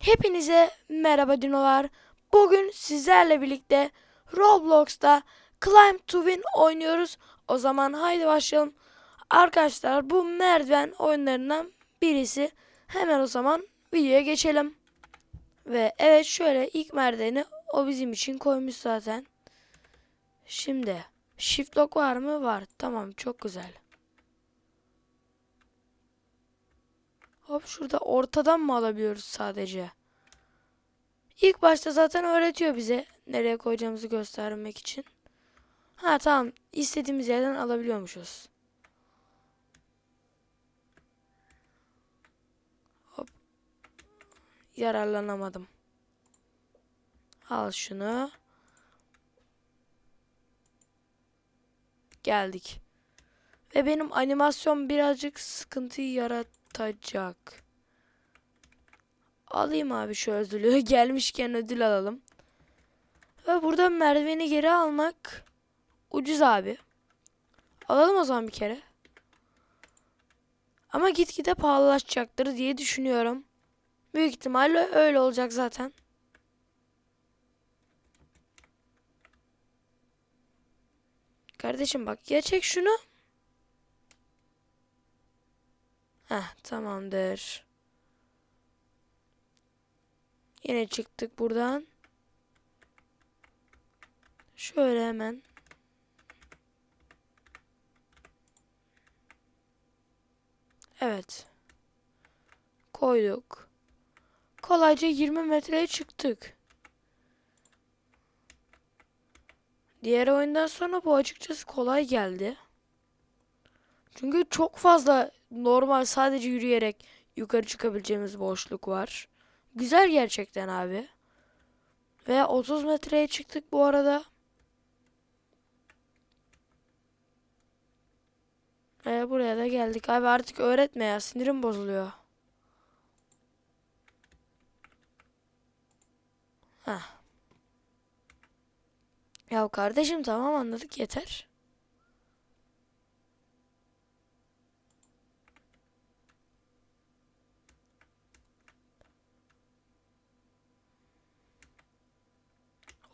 Hepinize merhaba dinolar. Bugün sizlerle birlikte Roblox'ta Climb to Win oynuyoruz. O zaman haydi başlayalım. Arkadaşlar bu merdiven oyunlarından birisi. Hemen o zaman videoya geçelim. Ve evet şöyle ilk merdiveni o bizim için koymuş zaten. Şimdi shift lock var mı? Var. Tamam çok güzel. Hop şurada ortadan mı alabiliyoruz sadece? İlk başta zaten öğretiyor bize nereye koyacağımızı göstermek için. Ha tamam istediğimiz yerden alabiliyormuşuz. Hop. Yararlanamadım. Al şunu. Geldik. Ve benim animasyon birazcık sıkıntı yaratacak. Alayım abi şu ödülü. Gelmişken ödül alalım. Ve burada merdiveni geri almak ucuz abi. Alalım o zaman bir kere. Ama gitgide pahalılaşacaktır diye düşünüyorum. Büyük ihtimalle öyle olacak zaten. Kardeşim bak ya çek şunu. Heh tamamdır. Yine çıktık buradan. Şöyle hemen. Evet. Koyduk. Kolayca 20 metreye çıktık. Diğer oyundan sonra bu açıkçası kolay geldi. Çünkü çok fazla normal sadece yürüyerek yukarı çıkabileceğimiz boşluk var. Güzel gerçekten abi. Ve 30 metreye çıktık bu arada. Ve buraya da geldik. Abi artık öğretme ya. Sinirim bozuluyor. Heh. Ya kardeşim tamam anladık yeter.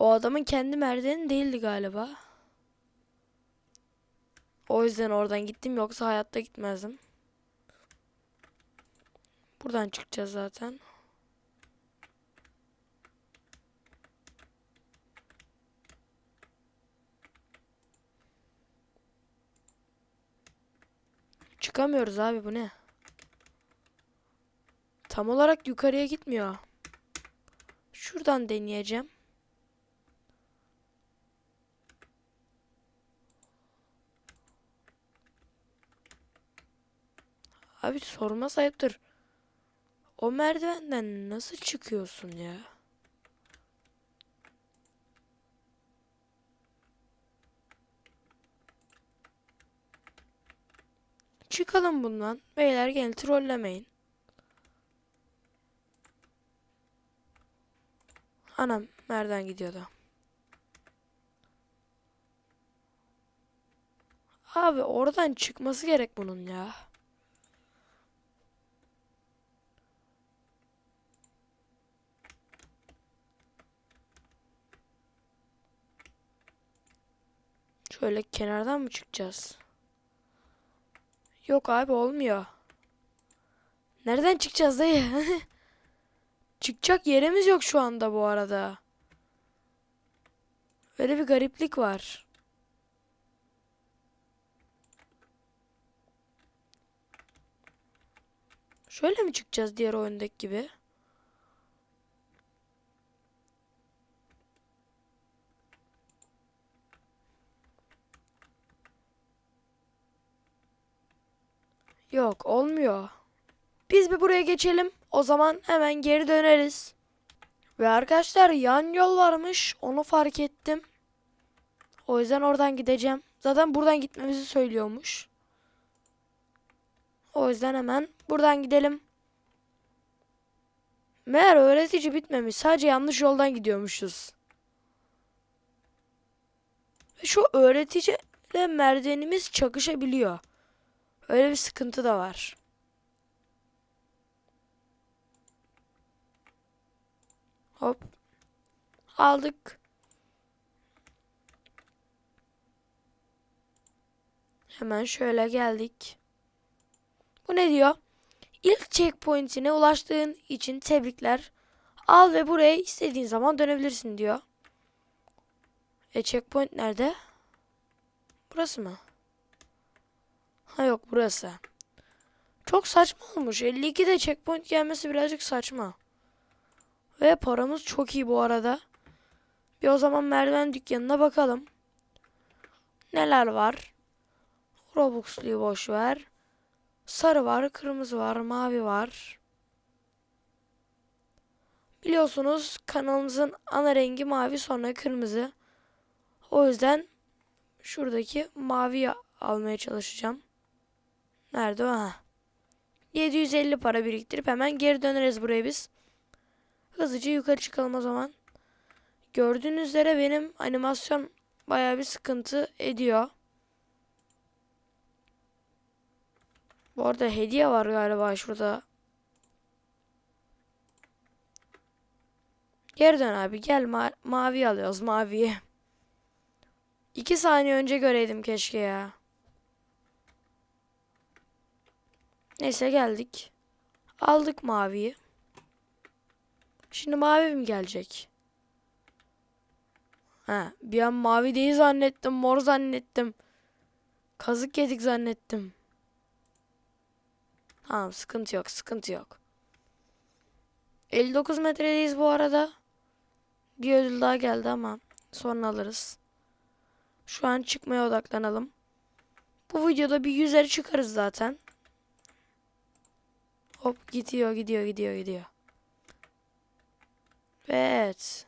O adamın kendi merdiveni değildi galiba. O yüzden oradan gittim yoksa hayatta gitmezdim. Buradan çıkacağız zaten. Çıkamıyoruz abi bu ne? Tam olarak yukarıya gitmiyor. Şuradan deneyeceğim. Abi sorma ayıptır. O merdivenden nasıl çıkıyorsun ya? Çıkalım bundan. Beyler gelin trollemeyin. Anam nereden gidiyordu? Abi oradan çıkması gerek bunun ya. Şöyle kenardan mı çıkacağız? Yok abi olmuyor. Nereden çıkacağız dayı? Çıkacak yerimiz yok şu anda bu arada. Böyle bir gariplik var. Şöyle mi çıkacağız diğer oyundaki gibi? Yok olmuyor. Biz bir buraya geçelim. O zaman hemen geri döneriz. Ve arkadaşlar yan yol varmış. Onu fark ettim. O yüzden oradan gideceğim. Zaten buradan gitmemizi söylüyormuş. O yüzden hemen buradan gidelim. Meğer öğretici bitmemiş. Sadece yanlış yoldan gidiyormuşuz. Şu öğreticiyle merdivenimiz çakışabiliyor. Öyle bir sıkıntı da var. Hop. Aldık. Hemen şöyle geldik. Bu ne diyor? İlk checkpoint'ine ulaştığın için tebrikler. Al ve buraya istediğin zaman dönebilirsin diyor. E checkpoint nerede? Burası mı? Ha yok burası. Çok saçma olmuş. 52'de checkpoint gelmesi birazcık saçma. Ve paramız çok iyi bu arada. Bir o zaman merdiven dükkanına bakalım. Neler var? Robux'luyu boş ver. Sarı var, kırmızı var, mavi var. Biliyorsunuz kanalımızın ana rengi mavi sonra kırmızı. O yüzden şuradaki maviyi almaya çalışacağım. Nerede o? Ha. 750 para biriktirip hemen geri döneriz buraya biz. Hızlıca yukarı çıkalım o zaman. Gördüğünüz üzere benim animasyon bayağı bir sıkıntı ediyor. Bu arada hediye var galiba şurada. Geri dön abi gel ma mavi alıyoruz maviyi. İki saniye önce göreydim keşke ya. Neyse geldik. Aldık maviyi. Şimdi mavi mi gelecek? Ha, bir an mavi değil zannettim, mor zannettim. Kazık yedik zannettim. Tamam, sıkıntı yok, sıkıntı yok. 59 metredeyiz bu arada. Bir ödül daha geldi ama sonra alırız. Şu an çıkmaya odaklanalım. Bu videoda bir yüzleri çıkarız zaten. Hop gidiyor gidiyor gidiyor gidiyor. Ve evet.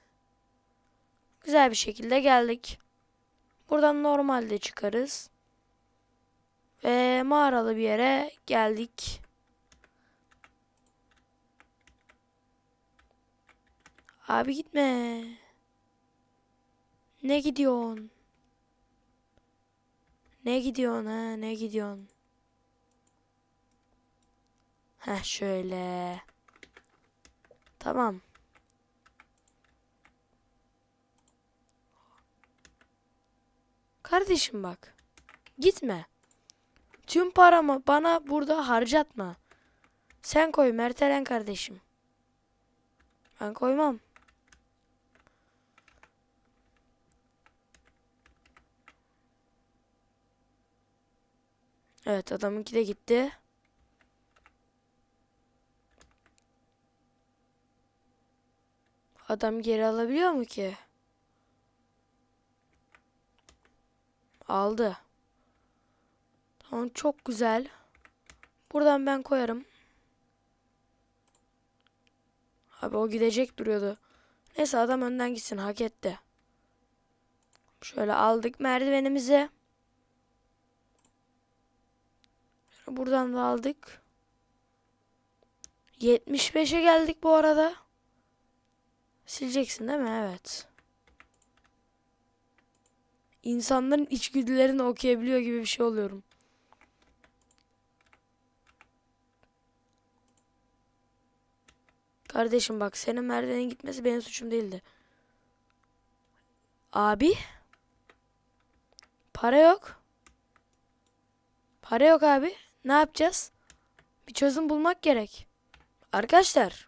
Güzel bir şekilde geldik. Buradan normalde çıkarız. Ve mağaralı bir yere geldik. Abi gitme. Ne gidiyorsun? Ne gidiyorsun ha? Ne gidiyorsun? Heh şöyle. Tamam. Kardeşim bak. Gitme. Tüm paramı bana burada harcatma. Sen koy Mertelen kardeşim. Ben koymam. Evet adamınki de gitti. Adam geri alabiliyor mu ki? Aldı. Tamam çok güzel. Buradan ben koyarım. Abi o gidecek duruyordu. Neyse adam önden gitsin hak etti. Şöyle aldık merdivenimizi. Buradan da aldık. 75'e geldik bu arada. Sileceksin değil mi? Evet. İnsanların içgüdülerini okuyabiliyor gibi bir şey oluyorum. Kardeşim bak senin merdivenin gitmesi benim suçum değildi. Abi. Para yok. Para yok abi. Ne yapacağız? Bir çözüm bulmak gerek. Arkadaşlar.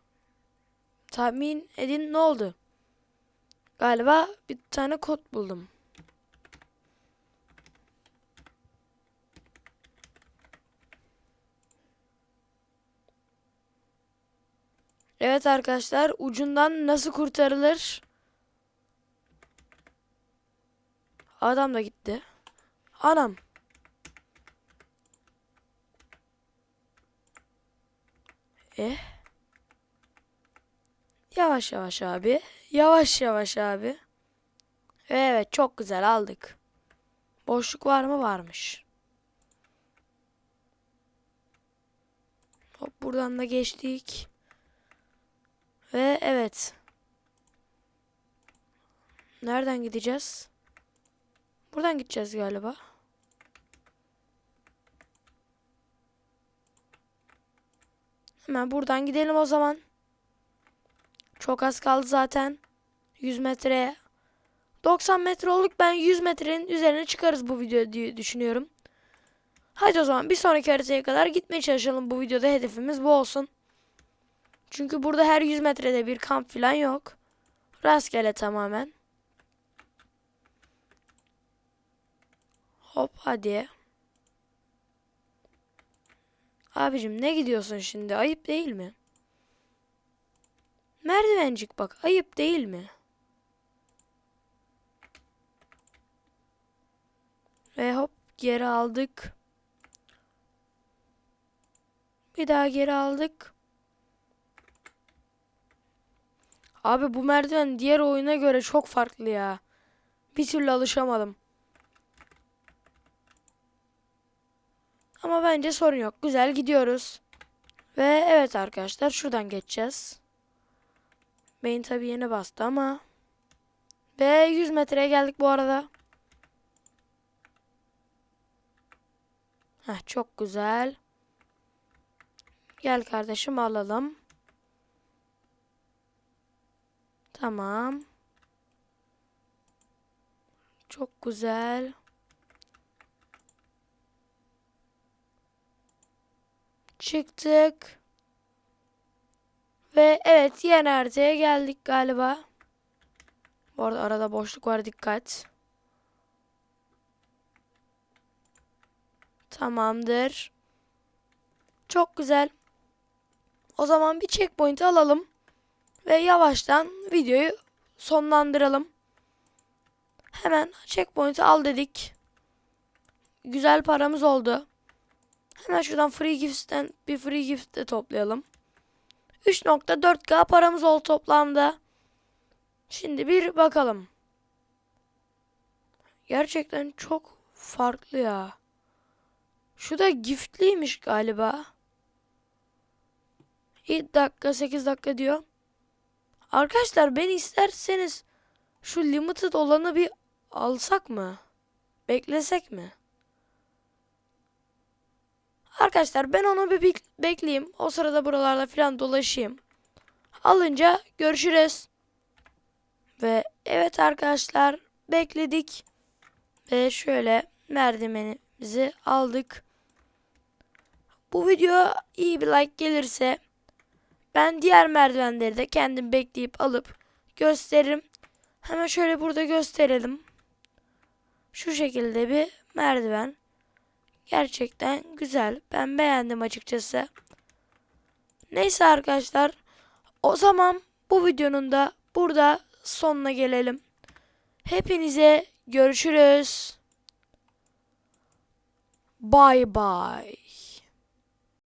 Tahmin edin ne oldu? Galiba bir tane kod buldum. Evet arkadaşlar ucundan nasıl kurtarılır? Adam da gitti. Anam. Eh. Yavaş yavaş abi. Yavaş yavaş abi. Evet çok güzel aldık. Boşluk var mı? Varmış. Hop buradan da geçtik. Ve evet. Nereden gideceğiz? Buradan gideceğiz galiba. Hemen buradan gidelim o zaman. Çok az kaldı zaten. 100 metreye. 90 metre olduk. Ben 100 metrenin üzerine çıkarız bu video diye düşünüyorum. Hadi o zaman bir sonraki haritaya kadar gitmeye çalışalım. Bu videoda hedefimiz bu olsun. Çünkü burada her 100 metrede bir kamp falan yok. Rastgele tamamen. Hop hadi. Abicim ne gidiyorsun şimdi? Ayıp değil mi? Merdivencik bak ayıp değil mi? Ve hop geri aldık. Bir daha geri aldık. Abi bu merdiven diğer oyuna göre çok farklı ya. Bir türlü alışamadım. Ama bence sorun yok. Güzel gidiyoruz. Ve evet arkadaşlar şuradan geçeceğiz. Beyin tabi yeni bastı ama. Ve 100 metreye geldik bu arada. Heh, çok güzel. Gel kardeşim alalım. Tamam. Çok güzel. Çıktık. Ve evet yeni haritaya geldik galiba. Bu arada arada boşluk var dikkat. Tamamdır. Çok güzel. O zaman bir checkpoint alalım. Ve yavaştan videoyu sonlandıralım. Hemen checkpoint'i al dedik. Güzel paramız oldu. Hemen şuradan free gifts'ten bir free gift de toplayalım. 3.4k paramız oldu toplamda. Şimdi bir bakalım. Gerçekten çok farklı ya. Şu da giftliymiş galiba. 7 dakika 8 dakika diyor. Arkadaşlar beni isterseniz şu limited olanı bir alsak mı? Beklesek mi? Arkadaşlar ben onu bir bek- bekleyeyim. O sırada buralarda falan dolaşayım. Alınca görüşürüz. Ve evet arkadaşlar bekledik. Ve şöyle merdivenimizi aldık. Bu video iyi bir like gelirse ben diğer merdivenleri de kendim bekleyip alıp gösteririm. Hemen şöyle burada gösterelim. Şu şekilde bir merdiven. Gerçekten güzel. Ben beğendim açıkçası. Neyse arkadaşlar. O zaman bu videonun da burada sonuna gelelim. Hepinize görüşürüz. Bye bye.